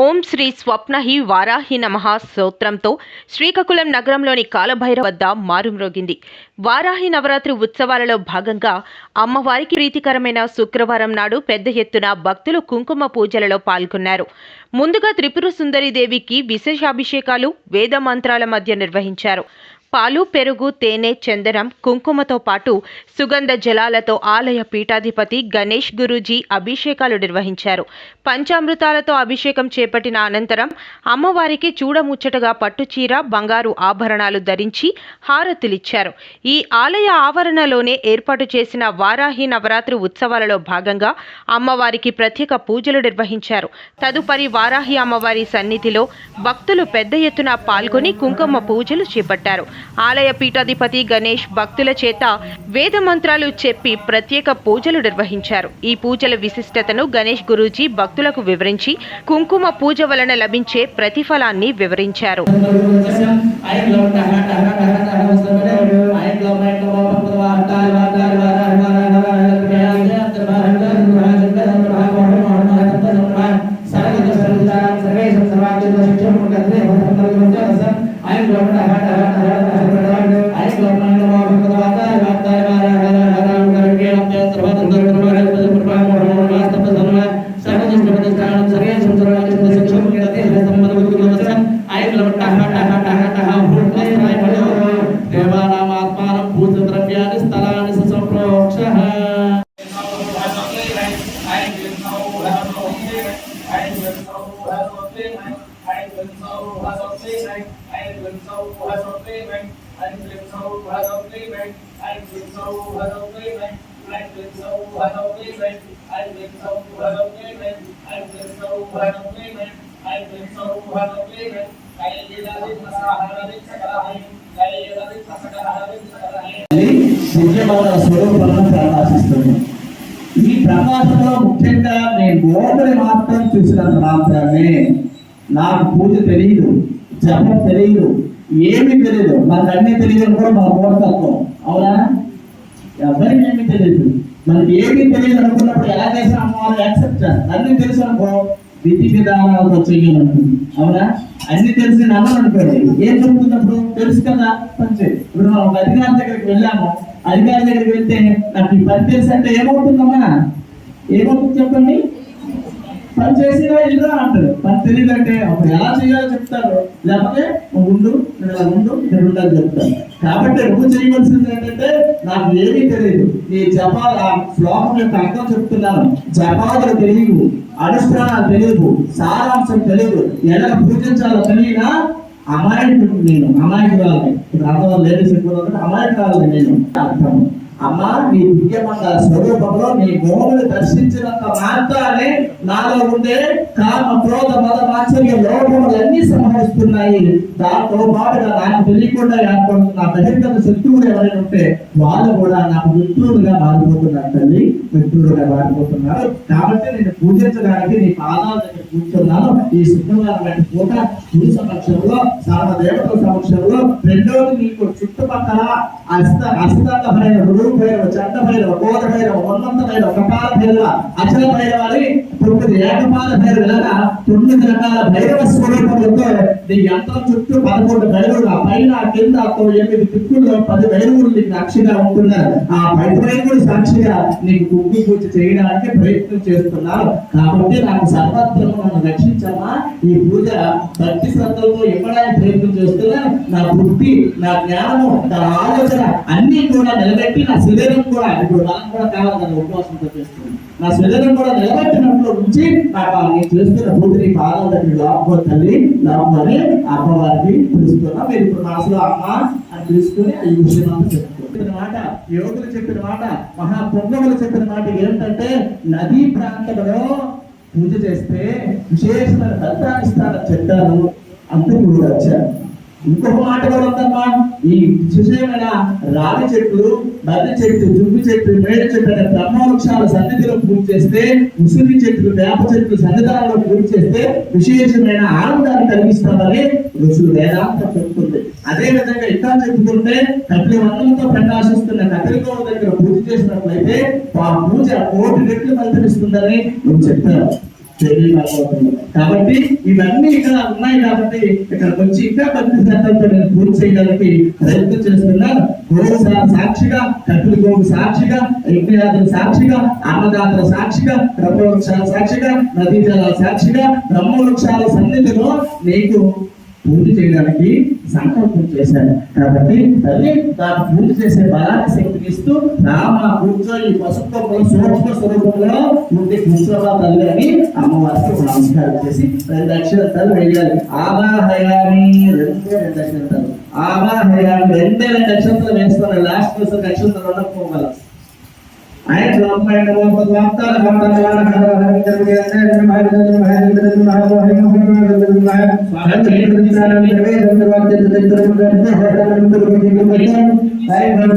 ఓం శ్రీ స్వప్నహి వారాహి నమః స్తోత్రంతో శ్రీకాకుళం నగరంలోని కాలభైరవ వద్ద మారుమ్రోగింది. వారాహి నవరాత్రి ఉత్సవాలలో భాగంగా అమ్మవారికి ప్రీతికరమైన శుక్రవారం నాడు పెద్ద ఎత్తున భక్తులు కుంకుమ పూజలలో పాల్గొన్నారు. ముందుగా త్రిపుర సుందరి దేవికి విశేషాభిషేకాలు వేద మంత్రాల మధ్య నిర్వహించారు. పాలు పెరుగు తేనె చందనం కుంకుమతో పాటు సుగంధ జలాలతో ఆలయ పీఠాధిపతి గణేష్ గురూజీ అభిషేకాలు నిర్వహించారు. పంచామృతాలతో అభిషేకం చేపట్టిన అనంతరం అమ్మవారికి చూడముచ్చటగా పట్టుచీర బంగారు ఆభరణాలు ధరించి హారతులిచ్చారు. ఈ ఆలయ ఆవరణలోనే ఏర్పాటు చేసిన వారాహి నవరాత్రి ఉత్సవాలలో భాగంగా అమ్మవారికి ప్రత్యేక పూజలు నిర్వహించారు. తదుపరి వారాహి అమ్మవారి సన్నిధిలో భక్తులు పెద్ద ఎత్తున పాల్గొని కుంకుమ పూజలు చేపట్టారు. ఆలయ పీఠాధిపతి గణేష్ భక్తుల చేత వేద మంత్రాలు చెప్పి ప్రత్యేక పూజలు నిర్వహించారు. ఈ పూజల విశిష్టతను గణేష్ గురూజీ భక్తులకు వివరించి కుంకుమ పూజ వలన లభించే ప్రతిఫలాన్ని వివరించారు. सर्वदस्तानं सर्वे संसर्वाय संसक्षम क्रीडते हृदय संबंध बुद्धिगुणवत्सं आयत लवट्टः टः टः टः भूतस्ताय भयो देवानाम् आत्मानं भूतद्रव्याणि स्थलानि सुसंप्रोक्षः I will so దేవానామాత్మానం భూతద్రవ్యాన్ని స్థలాన్ని సంప్రోక్ష దివ్యమైన స్వరూపాలను ప్రకాశిస్తుంది ఈ ప్రకాశంలో ముఖ్యంగా నేను గోపుని మాత్రం చూసినంత మాత్రమే నాకు పూజ తెలియదు జపం తెలియదు ఏమి తెలియదు మనకు అన్ని తెలియదు కూడా మన మూఢతత్వం అవునా? ఎవరికి ఏమి తెలియదు మనకి ఏమి తెలియదు అనుకున్నప్పుడు ఎలా చేసిన అమ్మవారు యాక్సెప్ట్ చేస్తారు. అన్ని తెలుసు అనుకో. విధి విధానాలతో చెయ్యాలనుకుంది అవునా? అన్ని తెలిసి నమ్మను అనుకోండి ఏం చెప్తున్నప్పుడు తెలుసు కదా. పనిచేయి ఇప్పుడు మనం ఒక అధికారి దగ్గరికి వెళ్ళాము. అధికారి దగ్గరికి వెళ్తే నాకు ఈ పని తెలుసు అంటే ఏమవుతుందమ్మా? ఏమవుతుంది చెప్పండి? పని చేసినా ఇల్లు అంటారు పని తెలియదు అంటే అప్పుడు ఎలా చేయాలో చెప్తారు లేకపోతే ఉండు నేను ఇలా ఉండు ఇక్కడ ఉండాలి కాబట్టి నువ్వు చేయవలసింది ఏంటంటే నాకు ఏమీ తెలియదు. ఈ జపాల ఆ శ్లోకం యొక్క అర్థం చెప్తున్నాను. జపాదులు తెలియవు అనుష్ఠానాలు తెలియదు సారాంశం తెలియదు. ఎలా పూజించాలో తెలియనా అమాయకుడు నేను అమాయకురాలని. ఇప్పుడు అర్థం లేడీస్ ఎక్కువ అమాయకురాలని నేను. అర్థం. అమ్మా నీ దివ్యమంగళ స్వరూపంలో నీ మోములు దర్శించినంత మాత్రానే నాలో ఉండే కామ క్రోధ మద మాత్సర్య లోపములన్నీ సంభవిస్తున్నాయి దాంతో పాటుగా నాకు తెలియకుండా ఏర్పడుతున్న నా బహిర్గత శత్రువులు ఎవరైనా ఉంటే వాళ్ళు కూడా నాకు మిత్రులుగా మారిపోతున్నారు తల్లి. మిత్రులుగా మారిపోతున్నారు. కాబట్టి నేను పూజించడానికి నీ పాదాల దగ్గర కూర్చున్నాను. ఈ శుక్రవారం పూట గురు సమక్షంలో సర్వదేవతల సమక్షంలో రెండోది నీకు చుట్టుపక్కల అస్త అస్తంగ భైరవ భైరవ చండ భైరవ కోద భైరవ ఉన్నంత భైరవ కపాల భైరవ అచల భైరవ అని తొమ్మిది ఏకపాల భైరవ తొమ్మిది రకాల భైరవ స్వరూపములతో నీ యంత్రం చుట్టూ పదకొండు భైరవులు ఆ పైన కింద ఎనిమిది దిక్కుల్లో పది భైరవులు నీకు సాక్షిగా ఉంటున్నారు. ఆ పది సాక్షిగా నీకు కుగ్గు పూజ చేయడానికి ప్రయత్నం చేస్తున్నారు కాబట్టి నాకు సర్వత్రము నన్ను రక్షించమా? ఈ పూజ భక్తి శ్రద్ధలతో ఇవ్వడానికి ప్రయత్నం చేస్తున్నా. నా బుద్ధి నా జ్ఞానము నా ఆలోచన అన్ని కూడా నిలబెట్టి నా శరీరం కూడా ఇప్పుడు మనం కూడా కావాలి కదా ఉపవాసంతో చేస్తుంది నా శరీరం కూడా నిలబెట్టినట్లు నుంచి నాకు నేను చేస్తున్న పూజని పాదాల దగ్గర లోపల తల్లి లోపలని అమ్మవారికి పిలుస్తున్నా. మీరు ఇప్పుడు మనసులో అమ్మ అని పిలుచుకొని ఈ విషయం అంతా చెప్పుకో మాట యోగులు చెప్పిన మాట మహాపుణ్యములు చెప్పిన మాట ఏంటంటే నదీ ప్రాంతంలో పూజ చేస్తే విశేషమైన ఫలితాన్ని ఇస్తారని చెప్పారు అందుకు కూడా వచ్చారు. ఇంకొక మాట కూడా ఉందమ్మా. ఈ విశేషమైన రావి చెట్లు నది చెట్టు దుమ్మి చెట్టు మేడ చెట్టు అనే బ్రహ్మవృక్షాల సన్నిధిలో పూజ చేస్తే ఉసిరి చెట్లు వేప చెట్లు సన్నిధానంలో పూజ చేస్తే విశేషమైన ఆనందాన్ని కలిగిస్తామని ఋషులు వేదాంత చెప్తుంది అదే విధంగా ఇంకా చెప్పుకుంటే కపిలి వందలతో ప్రకాశిస్తున్న కపిలికోవ దగ్గర పూజ చేసినట్లయితే ఆ పూజ కోటి రెట్లు ఫలితమిస్తుందని నువ్వు చెప్పావు తెలియకపోతుంది కాబట్టి ఇవన్నీ ఇక్కడ ఉన్నాయి కాబట్టి ఇక్కడ వచ్చి ఇంకా భక్తి శాతంతో నేను పూర్తి చేయడానికి ప్రయత్నం చేస్తున్నాను. గోవు సాక్షిగా కట్టుల గోవు సాక్షిగా యజ్ఞయాత్ర సాక్షిగా అన్నదాతల సాక్షిగా బ్రహ్మవృక్షాల సాక్షిగా నదీ జలాల సాక్షిగా బ్రహ్మవృక్షాల సన్నిధిలో నీకు పూర్తి చేయడానికి సంకల్పం చేశాడు. కాబట్టి తల్లి తాను పూర్తి చేసే బలాన్ని శక్తిని ఇస్తూ రామ కూర్చో ఈ పసుపు సూక్ష్మ స్వరూపంలో ఉండి కూర్చోవా తల్లి అని అమ్మవారికి నమస్కారం చేసి రెండు అక్షరాలు వేయాలి. ఆవాహయామి రెండే రెండు అక్షరాలు ఆవాహయామి రెండే రెండు అక్షరాలు వేస్తాను. లాస్ట్ కోసం అక్షరాలు आयत लंबा एक बार बदलाता रहा भगवान हर हर जब के अंदर जब हर जब हर जब जब हर हर हर हर जब हर भारत हिंदुस्तान में जब जब जब जब जब जब जब जब जब जब जब जब